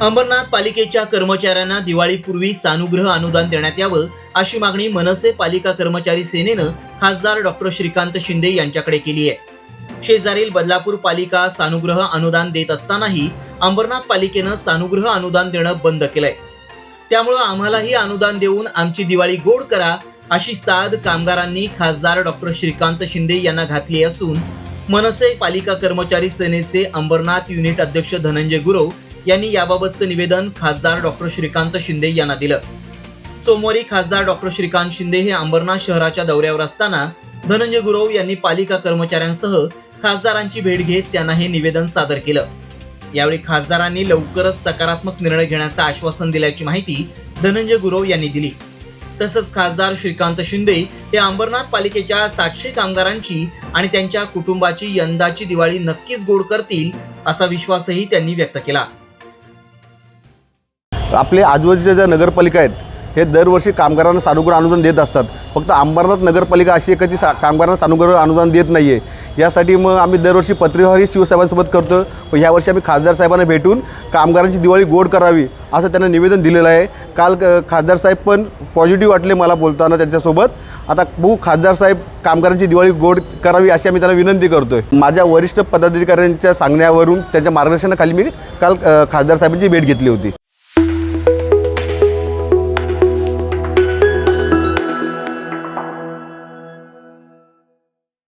अंबरनाथ पालिकेच्या कर्मचाऱ्यांना दिवाळीपूर्वी सानुग्रह अनुदान देण्यात यावं अशी मागणी मनसे पालिका कर्मचारी सेनेनं खासदार डॉक्टर श्रीकांत शिंदे यांच्याकडे केली आहे. शेजारील बदलापूर पालिका सानुग्रह अनुदान देत असतानाही अंबरनाथ पालिकेनं सानुग्रह अनुदान देणं बंद केलंय. त्यामुळं आम्हालाही अनुदान देऊन आमची दिवाळी गोड करा अशी साद कामगारांनी खासदार डॉक्टर श्रीकांत शिंदे यांना घातली असून मनसे पालिका कर्मचारी सेनेचे अंबरनाथ युनिट अध्यक्ष धनंजय गुरव यांनी याबाबतचं निवेदन खासदार डॉक्टर श्रीकांत शिंदे यांना दिलं. सोमवारी खासदार डॉक्टर श्रीकांत शिंदे हे अंबरनाथ शहराच्या दौऱ्यावर असताना धनंजय गुरव यांनी पालिका कर्मचाऱ्यांसह खासदारांची भेट घेत त्यांना हे निवेदन सादर केलं. यावेळी खासदारांनी लवकरच सकारात्मक निर्णय घेण्याचं आश्वासन दिल्याची माहिती धनंजय गुरव यांनी दिली. तसंच खासदार श्रीकांत शिंदे हे अंबरनाथ पालिकेच्या सातशे कामगारांची आणि त्यांच्या कुटुंबाची यंदाची दिवाळी नक्कीच गोड करतील असा विश्वासही त्यांनी व्यक्त केला. आपले आजूबाजूच्या ज्या नगरपालिका आहेत हे दरवर्षी कामगारांना सानुग्रह अनुदान देत असतात. फक्त अंबरनाथ नगरपालिका अशी कधी सा कामगारांना सानुग्रह अनुदान देत नाही आहे यासाठी मग आम्ही दरवर्षी पत्रव्यवहारही शिवसाहेबांसोबत करतो. पण यावर्षी आम्ही खासदार साहेबांना भेटून कामगारांची दिवाळी गोड करावी असं त्यांना निवेदन दिलेलं आहे. काल क- खासदार साहेब पण पॉझिटिव्ह वाटले मला बोलताना त्यांच्यासोबत. आता बघू खासदार साहेब कामगारांची दिवाळी गोड करावी अशी आम्ही त्यांना विनंती करतो आहे माझ्या वरिष्ठ पदाधिकाऱ्यांच्या सांगण्यावरून त्यांच्या मार्गदर्शनाखाली मी काल खासदार साहेबांची भेट घेतली होती.